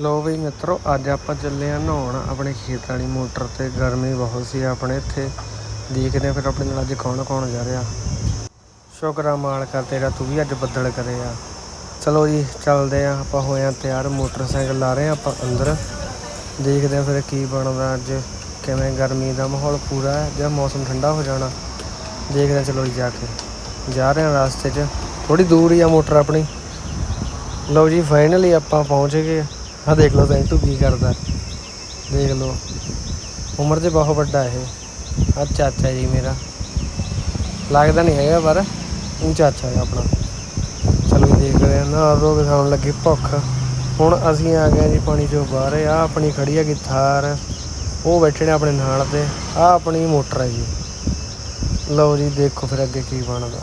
ਲੋ ਵੀ ਮਿੱਤਰੋ, ਅੱਜ ਆਪਾਂ ਚੱਲੇ ਆ ਨਹਾਉਣ। ਆਪਣੇ ਖੇਤ ਵਾਲੀ ਮੋਟਰ ਤੇ ਗਰਮੀ ਬਹੁਤ ਸੀ, ਆਪਣੇ ਇੱਥੇ। ਦੇਖਦੇ ਆ ਫਿਰ ਆਪਣੇ ਨਾਲ ਅੱਜ ਕੌਣ ਕੌਣ ਜਾ ਰਿਹਾ। ਸ਼ੁਕਰ ਆ ਮਾਲਕਾ ਤੇਰਾ, ਤੂੰ ਵੀ ਅੱਜ ਬੱਦਲ ਕਰੇ ਆ ਚਲੋ ਜੀ, ਚੱਲਦੇ ਆ ਆਪਾਂ ਹੋਏ ਆ ਤਿਆਰ, ਮੋਟਰਸਾਈਕਲ ਲਾ ਰਹੇ ਆ ਆਪਾਂ ਅੰਦਰ। ਦੇਖਦੇ ਆ ਫਿਰ ਕੀ ਬਣਦਾ ਅੱਜ, ਕਿਵੇਂ ਗਰਮੀ ਦਾ ਮਾਹੌਲ ਪੂਰਾ ਹੈ, ਜਾਂ ਮੌਸਮ ਠੰਡਾ ਹੋ ਜਾਣਾ। ਦੇਖਦੇ ਆ ਚਲੋ ਜੀ ਜਾ ਕੇ। ਜਾ ਰਹੇ ਆ ਰਸਤੇ 'ਚ। ਥੋੜੀ ਦੂਰ ਹੀ ਆ ਮੋਟਰ ਆਪਣੀ। ਲਓ ਜੀ ਫਾਈਨਲੀ ਆਪਾਂ ਪਹੁੰਚ ਗਏ। ਆ ਦੇਖ ਲਓ ਸੈਂਟੂ ਕੀ ਕਰਦਾ? ਦੇਖ ਲਓ। ਉਮਰ 'ਚ ਬਹੁਤ ਵੱਡਾ ਇਹ। ਆ ਚਾਚਾ ਜੀ ਮੇਰਾ। ਲੱਗਦਾ ਨਹੀਂ ਹੈਗਾ, ਪਰ ਉਹ ਚਾਚਾ ਹੈ ਆਪਣਾ। ਚਲੋ ਜੀ ਦੇਖਦੇ ਆ ਨਾ ਰੋਗ ਖਾਣ ਲੱਗੀ ਭੁੱਖ। ਹੁਣ ਅਸੀਂ ਆ ਗਏ ਜੀ ਪਾਣੀ ਚੋਂ ਬਾਹਰ। ਆ ਆਪਣੀ ਖੜੀ ਹੈਗੀ ਥਾਰ। ਉਹ ਬੈਠੇ ਨੇ ਆਪਣੇ ਨਾਲ ਤੇ। ਆ ਆਪਣੀ ਮੋਟਰ ਹੈ ਜੀ। ਲਓ ਜੀ, ਦੇਖੋ ਫਿਰ ਅੱਗੇ ਕੀ ਬਣਦਾ।